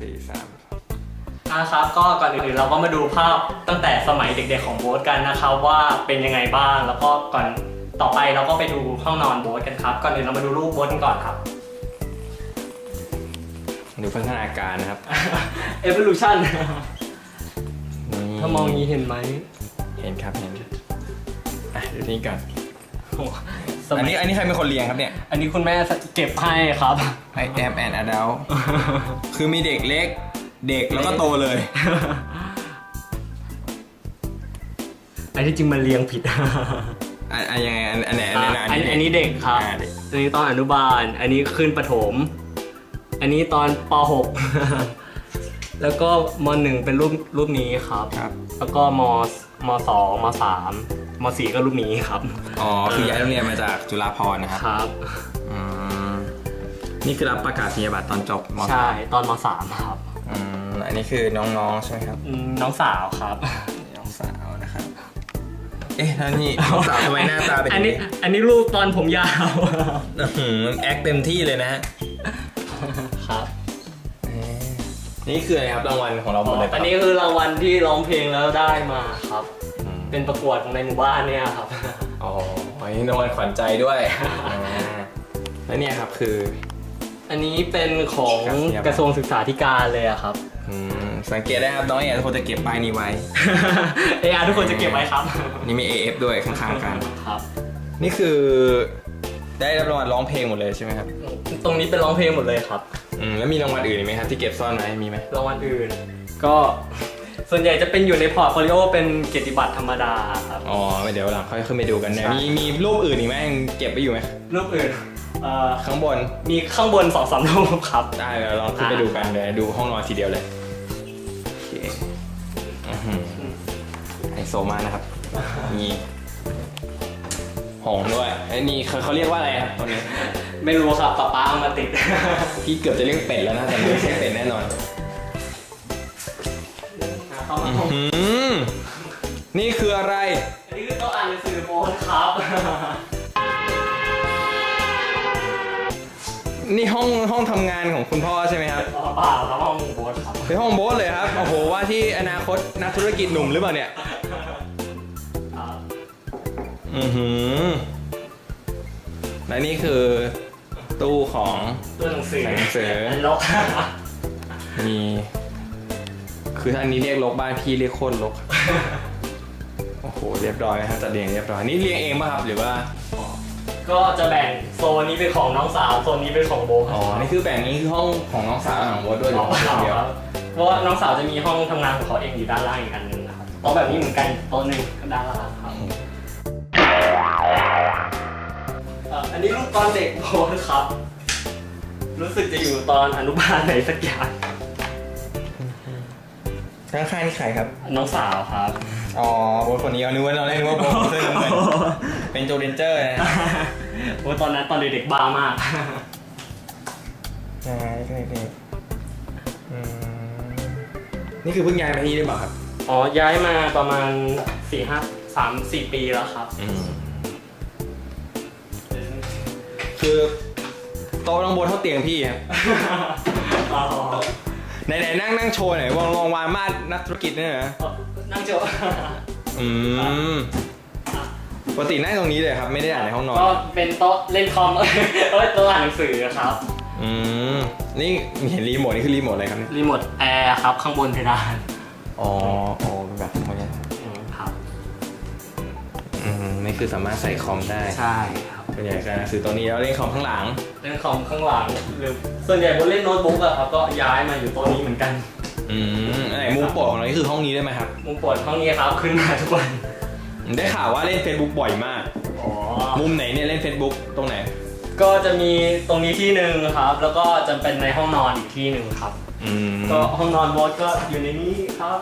สี่สามอะครับก็ก่อนอื่นเราก็มาดูภาพตั้งแต่สมัยเด็กๆของโบ๊ทกันนะครับว่าเป็นยังไงบ้างแล้วก็ก่อนต่อไปเราก็ไปดูห้องนอนโบ๊ทกันครับก่อนอื่นเรามาดูรูปโบ๊ทกันก่อนครับ ดูพัฒนาการนะครับ evolution นี่ถ้ามองอย่างนี้เห็นไหมเห็นครับเห็นอะดูนี่ก่อนโอ้ สอันมัยนี้อันนี้ใครเป็นคนเลี้ยงครับเนี่ย อันนี้คุณแม่เก็บให้ครับ I am an adult คือมีเด็กเล็ก เด็กแล้วก็โตเลย อันที่จริงมันเรียงผิด อันอันยังไงอันอันไหนอันไหนอะอันอันนี้เด็กครับ อ่าเด็กอันนี้ตอนอนุบาล อันนี้ขึ้นประถม อันนี้ตอนป .6 แล้วก็ม .1 เป็นรูปรูปนี้ครับ ครับ แล้วก็ม มสองมสามมสี่ก็รูปนี้ครับ อ๋อ คือย้ายโรงเรียนมาจากจุฬาภรณ์นะครับครับ อืมนี่คือรับประกาศนียบัตรตอนจบมใช่ตอนมสามครับอืมอันนี้คือน้องๆใช่ไหมครับ อืมน้องสาวครับ น้องสาวนะครับ เอ๊ะแล้วนี่น้องสาวทำไมหน้าตาเป็นอันนี้อันนี้รูปตอนผมยาวอื้อหือแอคเต็มที่เลยนะฮะ ครับเอ๊ะ นี่คืออะไรครับรางวัลของเราหมดเลยปะอันนี้คือรางวัลที่ร้องเพลงแล้วได้มาครับ อืมเป็นประกวดของในหมู่บ้านเนี่ยครับ อ๋ออันนี้รางวัลขวัญใจด้วยอ่าแล้วเนี่ยครับคือ อันนี้เป็นของครับกระทรวงศึกษาธิการเลยอะครับ อืมสังเกตได้ครับน้องเอ๋ทุกคนจะเก็บป้ายนี้ไว้ เออาทุกคนจะเก็บไว้ครับ นี่มี AF ด้วยข้างๆกัน ครับ นี่คือ ได้รับรางวัลร้องเพลงหมดเลยใช่ไหมครับตรงนี้เป็นร้องเพลงหมดเลยครับ อืมแล้วมีรางวัลอื่นอีกไหมครับที่เก็บซ่อนไว้มีไหมรางวัลอื่น ก็ ส่วนใหญ่จะเป็นอยู่ในพอร์ตโฟลิโอเป็นเกียรติบัตรธรรมดาครับ อ๋อเดี๋ยวหลังค่อยขึ้นไปดูกันเนี่ยใช่มีมีรูปอื่นอีกไหมยังเก็บไว้อยู่ไหมรูปอื่นเอ่อข้างบนมีข้างบนสองสามรูปครับ ได้เดี๋ยวลองขึ้นไปดูกันเลยดูห้องนอนทีเดียวเลยโอเคอื้อหือไฮโซมากนะครับมี หงส์ด้วยไอ้นี่เขาเขาเรียกว่าอะไรครับตรงนี้ ไม่รู้ครับป๊าป๊าเอามาติด พี่เกือบจะเรียกเป็ดแล้วนะแต่ไม่ใช่เป็ดแน่นอนเข้ามาอื้อหือนี่คืออะไร อันนี้คือโต๊ะอ่านหนังสือโบนครับนี่ห้องห้องทำงานของคุณพ่อใช่ไหมครับเปล่าครับห้องโบนครับเป็นห้องโบ๊ทเลยครับ โอ้โหว่าที่อนาคตนักธุรกิจหนุ่มหรือเปล่าเนี่ยครับ อือหือและนี่คือตู้ของตัวหนังสือหนังสือนรกมี คือถ้าอันนี้เรียกลกบ้านพี่เรียกโคตรลก โอ้โห เรียบร้อยนะฮะจัดเรียงเรียบร้อย นี่เรียงเองป่ะครับหรือว่า ก็จะแบ่งโซนนี้เป็นของน้องสาวโซนนี้เป็นของโบคอ๋รัอนี่คือแบ่งนี้คือห้องของน้องสาวของโบ๊ทด้วยหรือของห้องสาวเดียวครับเพราะว่าน้องสาวจะมีห้องทำงานของเขาเองอยู่ด้านล่างอีกอันหนึงนะครับโต๊ะแบบนี้เหมือนกันโต๊ะหนึ่งก็ด้านล่างครับเอ่ออั นนี้รูปตอนเด็กโบครับ รู้สึกจะอยู่ตอนอนุบาลไหนสักอย่างข้างๆนี่ใครครับ น้องสาวครับ อ๋อโบ๊ทคนนี้เอานึกว่าเราเล่นว่าโบ๊ทเสื้อน้ำเงินเป็นโจเรนเจอร์นะโอ้ยตอนนั้นตอนเด็กๆบ้ามากใช่ใช่ใช่อืมนี่คือเพิ่งย้ายมาที่นี่หรือเปล่าครับ อ๋อ ย้ายมาประมาณสี่ห้าสามสี่ปีแล้วครับ คือโต๊ะน้องโบนเท่าเตียงพี่ครับอ๋อไหนไหนนั่งนั่งโชว์หน่อยวางลองวางมาดนักธุรกิจเนี่ยนะนั่งโจอืมปกตินั่งตรงนี้เลยครับ ไม่ได้อ่านในห้องนอนก็เป็นโต๊ะเล่นคอมเอ้ยโต๊ะอ่านหนังสือครับอืมนี่เห็นรีโมทนี่คือรีโมทอะไรครับเนี่ยรีโมทแอร์ครับข้างบนเพดานอ๋อโอ้เป็นแบบนี้อืมครับอืมนี่คือสามารถใส่คอมได้ใช่ครับ เป็นอย่างการหนังสือตัวนี้แล้วเล่นคอมข้างหลัง เล่นคอมข้างหลังหรือส่วนใหญ่บนเล่นโน้ตบุ๊กอะครับก็ย้ายมาอยู่โต๊ะนี้เหมือนกัน อืมอันไหนมุมโปรดของเรานี่คือห้องนี้ได้ไหมครับ มุมโปวดห้องนี้ครับขึ้นมาทุกวันได้ข่าวว่าเล่น Facebook บ่อยมาก อ๋อ มุมไหนเนี่ยเล่น Facebook ตรงไหน ก็จะมีตรงนี้ที่หนึ่งครับ แล้วก็จะเป็นในห้องนอนอีกที่หนึ่งครับ อืมก็ห้องนอนบอสก็อยู่ในนี้ครับ